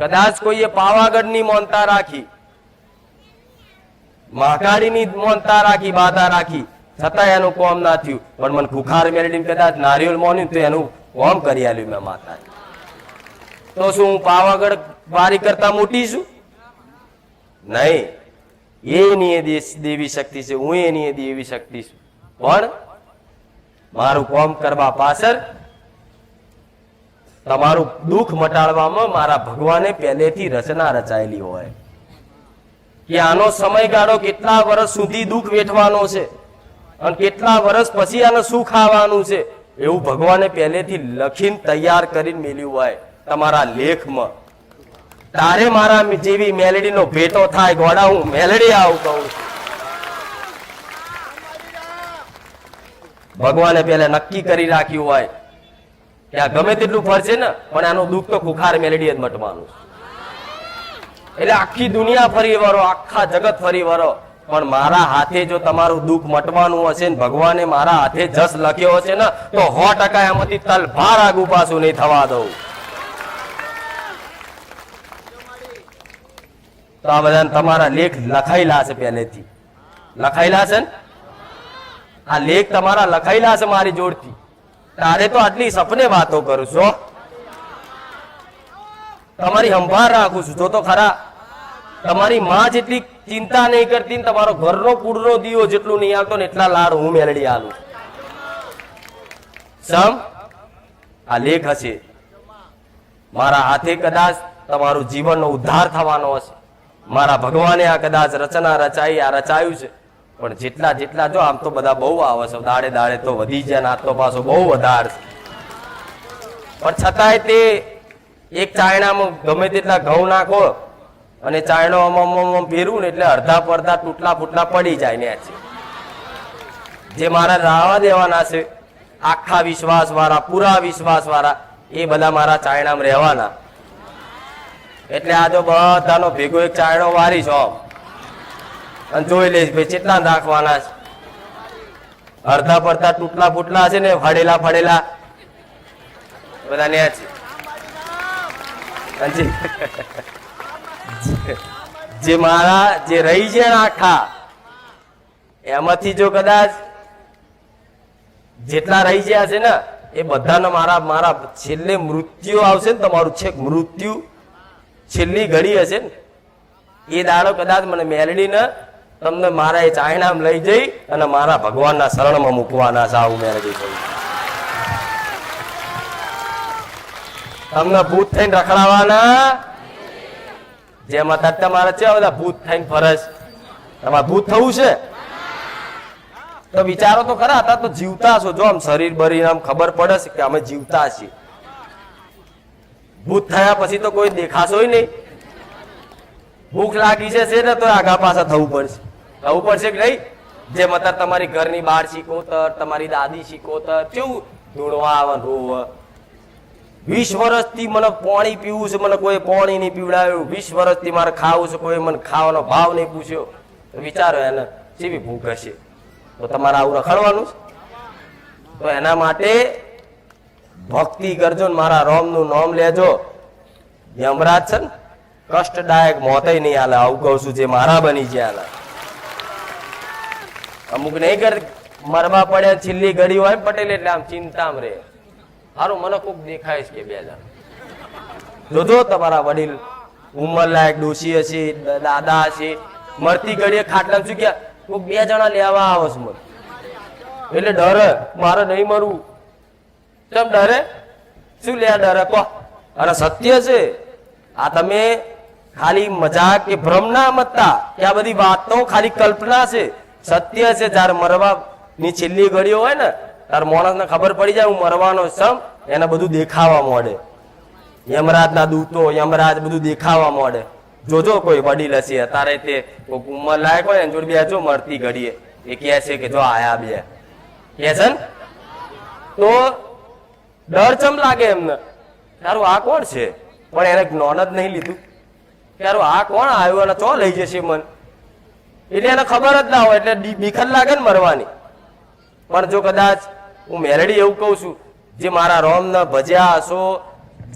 કદાચ કોઈએ પાવાગઢની મોનતા રાખી, મહાકાળીની મોનતા રાખી, બાધા રાખી છતાં એનું કોમ ના થયું. પણ મને ખુખાર મેળવી કદાચ નારિયેળ મોન્યું તો એનું કોમ કરી આલ્યું મેં માતા તો શું હું પાવાગઢ વારી કરતા મોટી છું? નહીં. એની એ દેવી શક્તિ છે, હું એની એ દેવી શક્તિ છું. પણ મારું કોમ કરવા પાછળ તમારું દુઃખ મટાડવામાં મારા ભગવાને પહેલેથી રચના રચાયેલી હોય. કે આનો સમયગાળો કેટલા વર્ષ સુધી દુઃખ વેઠવાનો છે અને કેટલા વર્ષ પછી આને સુખ આવવાનું છે એવું ભગવાને પહેલેથી લખીને તૈયાર કરીને મેલ્યું હોય તમારા લેખમાં. તારે મારા જેવી મેલેડીનો ભેટો થાય ગોડા હું મેલેડી આવું કહું ભગવાને પહેલા નક્કી કરી રાખ્યું હોય કે આ ગમે તેટલું ફરશે ને, પણ આનું દુઃખ તો ખુખાર મેલેડી જ મટવાનું. એટલે આખી દુનિયા ફરી વરો આખા જગત ફરી વરો પણ મારા હાથે જો તમારું દુઃખ મટવાનું હશે ને, ભગવાને મારા હાથે જસ લખ્યો હશે ને, તો સો ટકા એમાંથી તલભાર આગુ પાછું નહીં થવા દઉં. તો આ બધા તમારા લેખ લખાયેલા છે પહેલેથી. લખાયેલા છે ને? આ લેખ તમારા લખાયેલા છે મારી જોડથી. તારે તો આટલી સપને વાતો કરું છો તમારી સંભાળ રાખું છું. જો તો ખરા, તમારી માં જેટલી ચિંતા નહીં કરતી તમારો ઘરનો કુડનો દીવો જેટલું નહીં આવતો ને એટલા લાડ હું મેળડી આલું. સમ આ લેખ હશે. મારા હાથે કદાચ તમારું જીવનનો ઉદ્ધાર થવાનો હશે. મારા ભગવાને આ કદાચ રચના રચાઈ, આ રચાયું છે. પણ જેટલા જેટલા જો, આમ તો બધા બહુ આવે છે. દાડે દાડે તો વધી જાય ને આ તો પાછો બહુ વધારે છે. પણ છતાંય તે એક ચાયણામાં ગમે તેટલા ઘઉં નાખો અને ચાયણો આમ ફેરવું ને એટલે અડધા પડધા તૂટલા ફૂટલા પડી જાય ને છે જે મારા રાવા દેવાના છે, આખા વિશ્વાસ વાળા પૂરા વિશ્વાસ વાળા એ બધા મારા ચાયણામાં રહેવાના. એટલે આ જો બધાનો ભેગો એક ચાયણો વારી આમ. અને જોઈ લઈશ ભાઈ કેટલા નાખવાના છે. અડધા પડતા તૂટલા ફૂટલા છે ને, ફાડેલા ફાડેલા. બધા ન્યા છે. જે- મારા, જે રહી છે આખા, એમાંથી જો કદાચ જેટલા રહી ગયા છે ને, એ બધાનો મારા મારા છેલ્લે મૃત્યુ આવશે ને, તમારું છેક મૃત્યુ છેલ્લી ઘડી હશે ને, એ દાડો કદાચ મને મેલડીને તમને મારા એ ચાયણામાં લઈ જઈ અને મારા ભગવાનના શરણમાં મૂકવાના મેલડી કહું તમને ભૂત થઈને રખડાવાના? જેમ અત્યારે તમારે છે, બધા ભૂત થઈને ફરજ તમારે ભૂત થવું છે? તો વિચારો તો ખરા હતા તો જીવતા છો. જો આમ શરીર બરી આમ ખબર પડે છે કે અમે જીવતા છીએ. ભૂત થયા પછી તો કોઈ દેખાશો નહીં. ભૂખ લાગી છે ને, તો આગા પાછા થવું પડશે. થવું પડશે કે નહીં? જેમ અત્યારે તમારી ઘરની બહાર શીખોતર તમારી દાદી શીખોતર કેવું ધૂણવા ને વીસ વર્ષથી મને પાણી પીવું છે, મને કોઈ પાણી નહીં પીવડાવ્યું. વીસ વર્ષથી મારે ખાવું છે, કોઈ મને ખાવાનો ભાવ નહીં પૂછ્યો. તો વિચારો એને, જેવી ભૂખ હશે. તો તમારે આવું રખડવાનું છે? તો એના માટે ભક્તિ કરજો ને મારા રોમનું નામ લેજો. યમરાજ છે ને? કષ્ટદાયક મોતય નહીં હાલે આવું કહું છું જે મારા બની ગયા અમુક નહીં કર, મરવા પડે, છેલ્લી ઘડી હોય પટેલ એટલે આમ ચિંતામાં રહે. સારું મને કોક દેખાય છે બે જણ. જોજો તમારા વડીલ ઉંમર લાયક ડોશી હશે દાદા હશે મરતી ઘડીએ ખાટલા શું ગયા કોક બે જણા લેવા આવો છે મને. એટલે ડરે, મારે નહીં મરવું. કેમ ડરે? શું લે ડરે? કહો. અરે સત્ય છે. આ તમે ખાલી મજાક કે ભ્રમ ના મતતા કે આ બધી વાતો ખાલી કલ્પના છે. સત્ય છે, જ્યારે મરવા ની છેલ્લી ઘડીઓ હોય ને, ત્યારે માણસને ખબર પડી જાય, હું મરવાનો સમ એને બધું દેખાવા મળે. યમરાજ ના દૂતો, યમરાજ બધું દેખાવા મળે. જોજો કોઈ વડીલ હશે, અત્યારે તે ઉંમર લાયક હોય ને જોડે બેજો મરતી ઘડીએ. એ કહે છે કે જો આયા બે. કહે છે ને? તો ડર ચમ લાગે એમને? તારું આ કોણ છે? પણ એને જ્ઞાન જ નહીં લીધું. તારું આ કોણ આવ્યો અને ચો લઈ જશે મન? એટલે એને ખબર જ ના હોય, એટલે બીક લાગે ને મરવાની. પણ જો કદાચ હું મેરડી એવું કહું છું, જે મારા રોમને ભજ્યા હશો,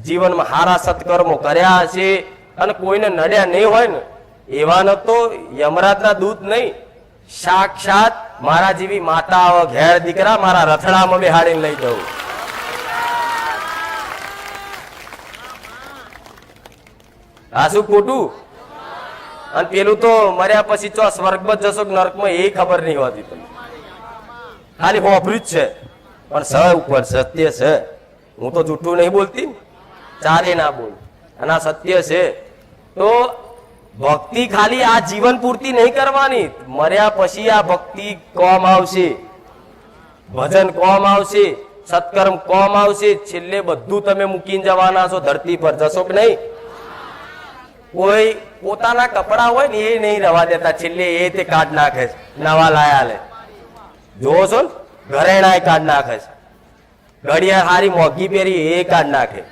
જીવનમાં હારા સત્કર્મો કર્યા હશે, અને કોઈને નડ્યા નહીં હોય ને એવાને તો યમરાજના દૂત નહીં. સાક્ષાત મારા જેવી માતા ઘેર દીકરા મારા રથડામાં બેહાડીને લઈ જવું. આ શું ખોટું? અને પેલું તો મર્યા પછી ચો સ્વર્ગમાં જશો કે નરકમાં, એ ખબર નહીં હોતી તમને. ખાલી હોભર્યું જ છે. પણ સ ઉપર સત્ય છે. હું તો જૂઠું નહીં બોલતી. ચારે ના બોલ. અને આ સત્ય છે. તો ભક્તિ ખાલી આ જીવન પૂરતી નહીં કરવાની. મર્યા પછી આ ભક્તિ કોમ આવશે. ભજન કોમ આવશે. સત્કર્મ કોમ આવશે. છેલ્લે બધું તમે મૂકીને જવાના છો. ધરતી પર જશો કે નહીં? કોઈ પોતાના કપડા હોય ને એ નહીં રવા દેતા. છેલ્લે એ તે કાઢ નાખે છે. નવા લાયા લે. જોવો છો ને? ઘરેણા કાઢ નાખે છે. ઘડિયાળ હારી મોંઘી પહેરી એ કાઢ નાખે.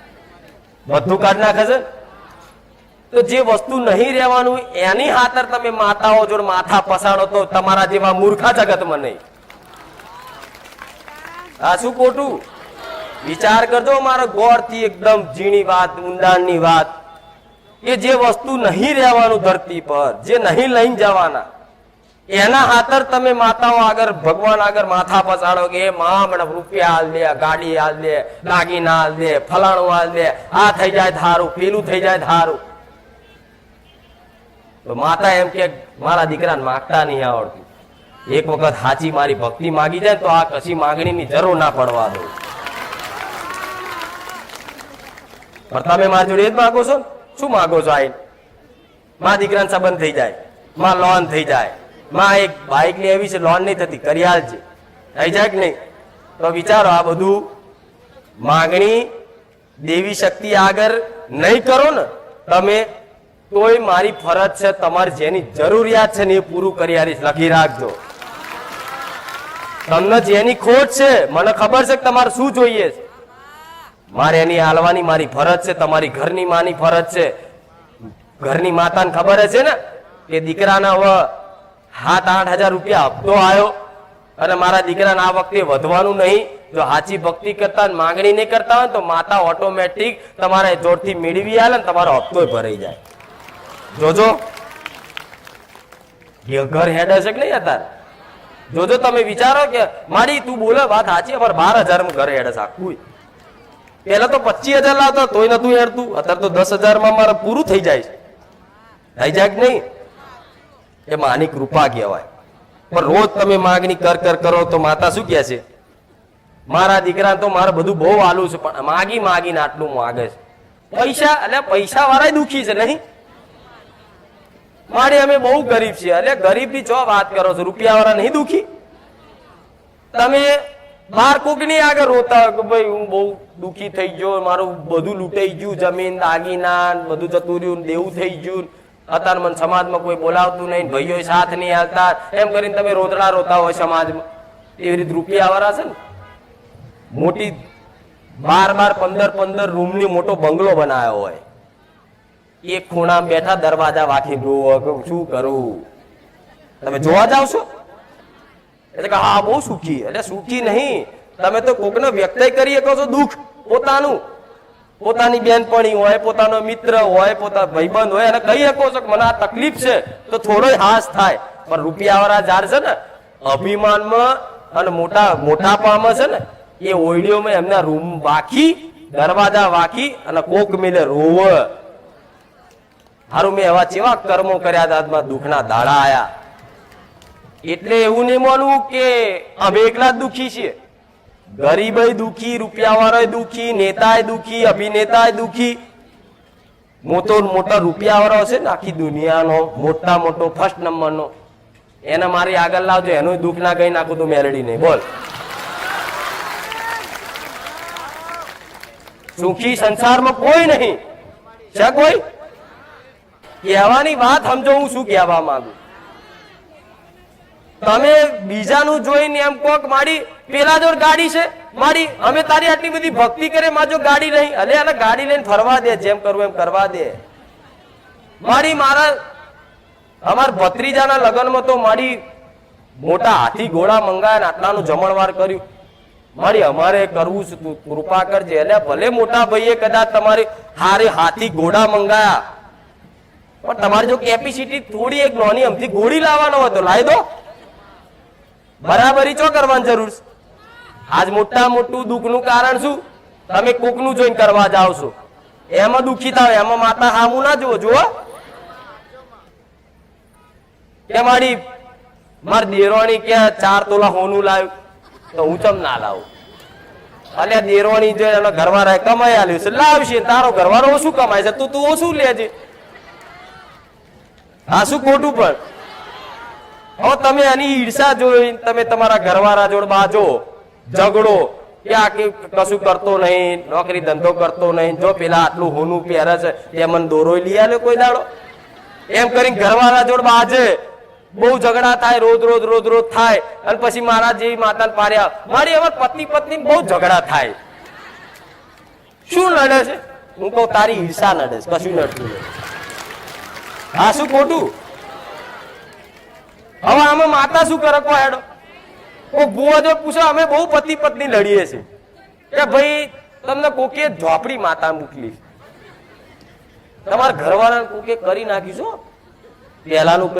બધું કાઢ નાખે છે તો જે વસ્તુ નહીં રહેવાનું એની હાતર તમે માતાઓ જોડે માથા પસાડો તો તમારા જેવા મૂર્ખા જગતમાં નહીં. આ શું ખોટું? વિચાર કરજો, મારો ગોળથી એકદમ ઝીણી વાત, ઊંડાણની વાત. કે જે વસ્તુ નહીં રહેવાનું ધરતી પર, જે નહીં લઈને જવાના, એના હાતર તમે માતાઓ આગળ, ભગવાન આગળ માથા પસાડો કે એ માં રૂપિયા હાલ દે ગાડી હાલ દે, દાગીના હાલ દે, ફલાણું હાલ દે, આ થઈ જાય ધારું, પેલું થઈ જાય ધારું. તો માતા એમ કે, મારા દીકરાને માગતા નહીં આવડતું. એક વખત હાચી મારી ભક્તિ માગી જાય તો આ કશી માગણીની જરૂર ના પડવા દો પણ તમે મારી જોડે એ જ માગો છો ને? શું માગો છો આઈ? મા દીકરાને સંબંધ થઈ જાય. માં લોન થઈ જાય. માં એક બાઇકની એવી છે લોન નહીં થતી કરિયાલ છે. થઈ જાય કે નહીં? તો વિચારો આ બધું માગણી દેવી શક્તિ આગળ નહીં કરો ને, તમે તોય મારી ફરજ છે, તમારે જેની જરૂરિયાત છે ને એ પૂરું કરી આલીશ લખી રાખજો. તમને જેની ખોટ છે, મને ખબર છે કે તમારે શું જોઈએ છે. મારે એની હાલવાની મારી ફરજ છે, તમારી ઘરની માની ફરજ છે. ઘરની માતાને ખબર છે ને કે દીકરાના હવે સાત આઠ હજાર રૂપિયા હપ્તો આવ્યો અને મારા દીકરાને આ વખતે વધવાનું નહીં. જો સાચી ભક્તિ કરતા માંગણી નહીં કરતા હોય તો માતા ઓટોમેટિક તમારા જોરથી મેળવી આવે ને તમારો હપ્તો ભરાઈ જાય. જોજો. ઘર હેડ હશે કે નહીં અત્યારે? જોજો, તમે વિચારો કે મારી તું બોલે, વાત સાચી અમારે બાર હજાર ઘર હેડ આખું. પેલા તો પચીસ હજાર લાવતા, તોય નતું હેડતું. અત્યારે તો દસ હજારમાં મારે પૂરું થઈ જાય થઈ જાય કે નહીં? એ માની કૃપા કહેવાય. પણ રોજ તમે માગણી કર કર કરો તો માતા શું કહે છે? મારા દીકરા તો મારે બધું બહુ આલું છે, પણ માગી માગીને આટલું માગે છે. પૈસા, એટલે પૈસા વાળા દુખી છે, નહીં? મારે અમે બહુ ગરીબ છીએ, એટલે ગરીબની ચો વાત કરો છો? રૂપિયા વાળા નહીં દુખી? તમે બાર કોકની આગળ રોતા કે ભાઈ હું બહુ દુખી થઈ ગયો, મારું બધું લૂંટાઈ ગયું, જમીન, દાગીના, બધું જતું રહ્યું, દેવું થઈ ગયું. અત્યારે મને સમાજમાં કોઈ બોલાવતું નહીં, ભાઈઓ સાથ નહીં હાલતા એમ કરીને તમે રોતડા રોતા હોય સમાજમાં. એવી રીતે રૂપિયા વાળા છે ને. મોટી બાર બાર પંદર પંદર રૂમની મોટો બંગલો બનાવ્યો હોય. એક ખૂણામાં બેઠા દરવાજા વાંખી જોવો કે શું કરું? તમે જોવા જાવ છો? એટલે કે, હા, બહુ સુખી. એટલે સુખી નહીં. તમે તો કોકને વ્યક્ત કરી શકો છો દુઃખ. પોતાનું. પોતાની બેનપણી હોય, પોતાનો મિત્ર હોય, પોતા ભાઈબંધ હોય, એને કહી શકો છો મને આ તકલીફ છે. તો થોડો હાસ થાય. પણ રૂપિયાવાળા જાર છે ને, અભિમાનમાં અને મોટા, મોટાપામાં છે ને, એ ઓઈડીઓમાં એમના રૂમ વાકી દરવાજા વાકી અને કોક મિલે રોવ. હારું, મેં એવા ચેવા કર્મો કર્યા હતા દુઃખના દાડા આયા. એટલે એવું નહીં માનવું કે અમે એકલા જ દુખી છીએ. ગરીબ દુખી રૂપિયાવાળો દુખી, નેતાય દુખી, અભિનેતાય દુખી. મોટો મોટા રૂપિયાવાળો હશે ને આખી દુનિયાનો, મોટા મોટો ફર્સ્ટ નંબરનો એને મારી આગળ લાવજો, એનું દુઃખ ના કહી નાખું તો મેલડી નહીં. બોલ. સુખી સંસારમાં કોઈ નહીં. છે કોઈ? કહેવાની વાત સમજો, હું શું કહેવા માંગુ? તમે બીજાનું જોઈને એમ કોક મારી પેલા જો ગાડી છે, મારી, અમે તારી આટલી બધી ભક્તિ કરે, માં ગાડી નહીં, અલે આને ગાડી લઈને ફરવા દે, જેમ કરવું એમ કરવા દે. મારી મારા, અમાર ભત્રીજાના લગ્નમાં તો મારી મોટા હાથી ઘોડા મંગાયા આટલાનું જમણવાર કર્યું. મારી, અમારે કરવું છે તું કૃપા કરજે. એટલે ભલે મોટા ભાઈએ કદાચ તમારી હારે હાથી ઘોડા મંગાયા. પણ તમારી જો કેપેસિટી થોડી એક નાની, અમથી ગોળી લાવવાનો હતો લાવી દો. બરાબરી ચો કરવાની જરૂર છે? આજ મોટા મોટું દુઃખનું કારણ શું? તમે કોકનું જોઈને કરવા જાઓ છો. એમાં દુઃખી થાય એમાં માતા હામું ના જુઓ જુઓ. કે મારી, માર દેરોણી કે ચાર તોલા હોનું લાવ્યું? તો હું ચમ ના લાવું? અલ્યા દેરોણી જે એનો ઘરવાળા કમાઈ આલ્યું છે, લાવશે, તારો ઘરવાળો ઓછું કમાય છે, તું તું ઓછું લેજે. હા શું ખોટું પણ? હવે તમે આની ઈર્ષા જોઈ, તમે તમારા ઘરવાળા જોડ બાજો, ઝઘડો કે આ કે કશું કરતો નહીં, નોકરી ધંધો કરતો નહીં, જો પેલા આટલું હોનું પહેરે છે એ મને દોરો લઈ આવે કોઈ દાડો? એમ કરીને ઘરવાળા જોડ બાજે, બહુ ઝઘડા થાય, રોજ રોજ રોજ રોજ થાય, અને પછી મારા જેવી માતાને પાર્યા મારી હવે પત્ની પત્ની બહુ ઝઘડા થાય. શું લડે છે? હું કહું, તારી ઈર્ષા લડે છે, કશું નડતું હા શું ખોટું? હવે આમાં માતા શું કરકવા હેડો. ઓ બુઆ જો પૂછો, અમે બહુ પતિ પત્ની લડીએ છીએ. કે ભાઈ, તમને કોકે ઝોપડી માતા મોકલી તમારા ઘરવાળા કોકે કરી નાખીશું પહેલાનું